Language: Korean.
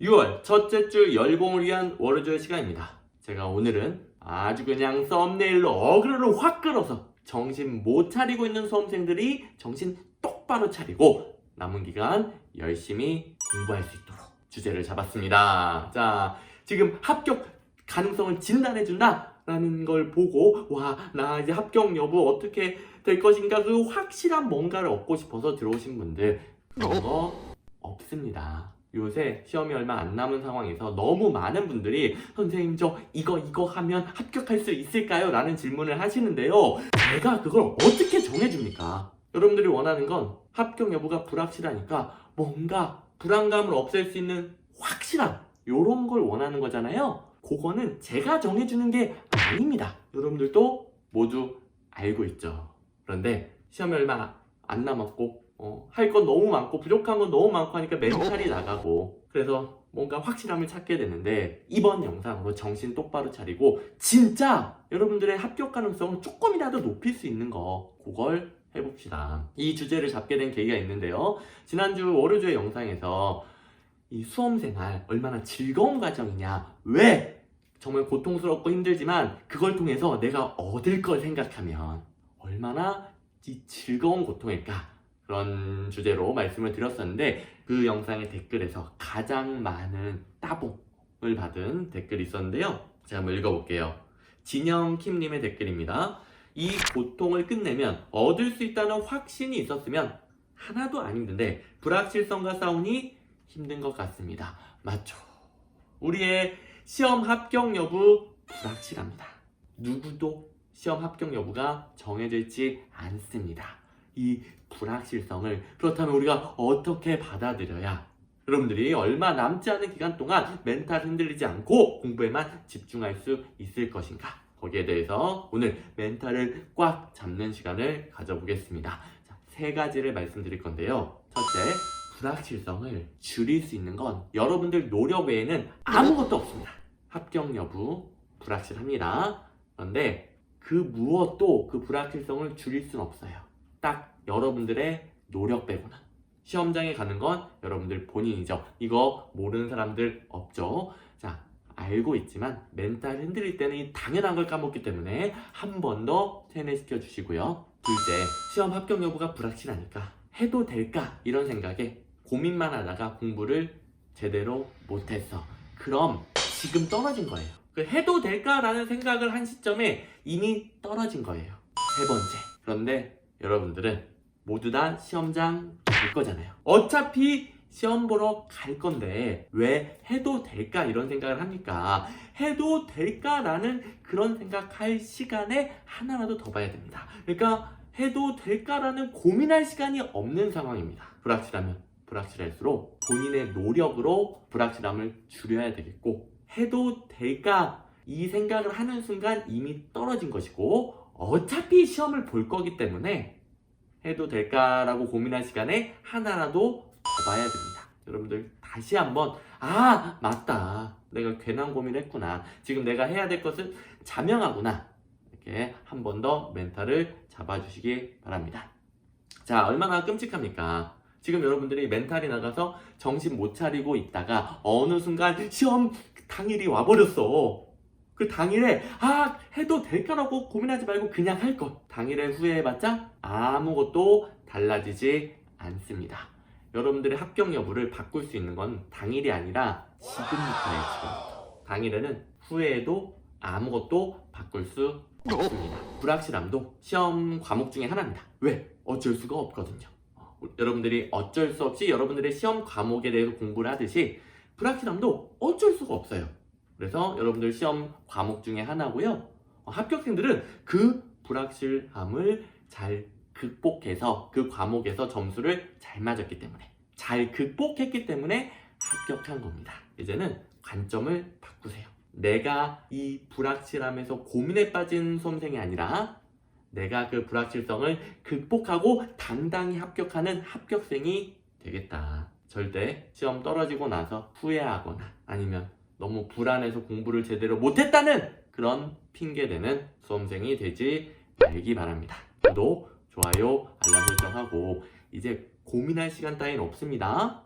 6월 첫째 주 열공을 위한 월요일 시간입니다. 제가 오늘은 아주 그냥 썸네일로 어그로를 확 끌어서 정신 못 차리고 있는 수험생들이 정신 똑바로 차리고 남은 기간 열심히 공부할 수 있도록 주제를 잡았습니다. 자, 지금 합격 가능성을 진단해준다. 라는 걸 보고 와 나 이제 합격 여부 어떻게 될 것인가 그 확실한 뭔가를 얻고 싶어서 들어오신 분들 그런 거 없습니다. 요새 시험이 얼마 안 남은 상황에서 너무 많은 분들이 선생님 저 이거 이거 하면 합격할 수 있을까요? 라는 질문을 하시는데요. 제가 그걸 어떻게 정해줍니까? 여러분들이 원하는 건 합격 여부가 불확실하니까 뭔가 불안감을 없앨 수 있는 확실함 요런 걸 원하는 거잖아요. 그거는 제가 정해주는 게 아닙니다. 여러분들도 모두 알고 있죠. 그런데 시험이 얼마 안 남았고 어, 할 건 너무 많고 부족한 건 너무 많고 하니까 멘탈이 나가고. 그래서 뭔가 확실함을 찾게 되는데 이번 영상으로 정신 똑바로 차리고 진짜 여러분들의 합격 가능성을 조금이라도 높일 수 있는 거 그걸 해봅시다. 이 주제를 잡게 된 계기가 있는데요. 지난주 월요주의 영상에서 이 수험생활 얼마나 즐거운 과정이냐. 왜? 정말 고통스럽고 힘들지만 그걸 통해서 내가 얻을 걸 생각하면 얼마나 이 즐거운 고통일까 그런 주제로 말씀을 드렸었는데 그 영상의 댓글에서 가장 많은 따봉을 받은 댓글이 있었는데요. 제가 한번 읽어볼게요. 진영킴님의 댓글입니다. 이 고통을 끝내면 얻을 수 있다는 확신이 있었으면 하나도 안 힘든데 불확실성과 싸우니 힘든 것 같습니다. 맞죠? 우리의 시험 합격 여부 불확실합니다. 누구도 시험 합격 여부가 정해져 있지 않습니다. 이 불확실성을 그렇다면 우리가 어떻게 받아들여야 여러분들이 얼마 남지 않은 기간 동안 멘탈 흔들리지 않고 공부에만 집중할 수 있을 것인가 거기에 대해서 오늘 멘탈을 꽉 잡는 시간을 가져보겠습니다. 자, 세 가지를 말씀드릴 건데요. 첫째, 불확실성을 줄일 수 있는 건 여러분들 노력 외에는 아무것도 없습니다. 합격 여부 불확실합니다. 그런데 그 무엇도 그 불확실성을 줄일 수는 없어요. 딱 여러분들의 노력 빼고는 시험장에 가는 건 여러분들 본인이죠. 이거 모르는 사람들 없죠. 자, 알고 있지만 멘탈 흔들릴 때는 이 당연한 걸 까먹기 때문에 한 번 더 세뇌시켜 주시고요. 둘째, 시험 합격 여부가 불확실하니까 해도 될까 이런 생각에 고민만 하다가 공부를 제대로 못했어. 그럼 지금 떨어진 거예요. 그 해도 될까라는 생각을 한 시점에 이미 떨어진 거예요. 세 번째. 그런데 여러분들은 모두 다 시험장 갈 거잖아요. 어차피 시험 보러 갈 건데 왜 해도 될까 이런 생각을 합니까? 해도 될까라는 그런 생각할 시간에 하나라도 더 봐야 됩니다. 그러니까 해도 될까라는 고민할 시간이 없는 상황입니다. 불확실하면 불확실할수록 본인의 노력으로 불확실함을 줄여야 되겠고 해도 될까 이 생각을 하는 순간 이미 떨어진 것이고 어차피 시험을 볼 거기 때문에 해도 될까라고 고민할 시간에 하나라도 더 봐야 됩니다. 여러분들 다시 한번 아 맞다 내가 괜한 고민했구나 지금 내가 해야 될 것은 자명하구나 이렇게 한 번 더 멘탈을 잡아주시기 바랍니다. 자 얼마나 끔찍합니까? 지금 여러분들이 멘탈이 나가서 정신 못 차리고 있다가 어느 순간 시험 당일이 와버렸어. 그 당일에 아 해도 될까라고 고민하지 말고 그냥 할 것. 당일에 후회해봤자 아무것도 달라지지 않습니다. 여러분들의 합격 여부를 바꿀 수 있는 건 당일이 아니라 지금부터예요. 지금부터. 당일에는 후회해도 아무것도 바꿀 수 없습니다. 불확실함도 시험 과목 중에 하나입니다. 왜? 어쩔 수가 없거든요. 어, 여러분들이 어쩔 수 없이 여러분들의 시험 과목에 대해서 공부를 하듯이 불확실함도 어쩔 수가 없어요. 그래서 여러분들 시험 과목 중에 하나고요. 어, 합격생들은 그 불확실함을 잘 극복해서 그 과목에서 점수를 잘 맞았기 때문에 잘 극복했기 때문에 합격한 겁니다. 이제는 관점을 바꾸세요. 내가 이 불확실함에서 고민에 빠진 수험생이 아니라 내가 그 불확실성을 극복하고 당당히 합격하는 합격생이 되겠다. 절대 시험 떨어지고 나서 후회하거나 아니면 너무 불안해서 공부를 제대로 못했다는 그런 핑계대는 수험생이 되지 말기 바랍니다. 구독, 좋아요, 알람 설정하고 이제 고민할 시간 따윈 없습니다.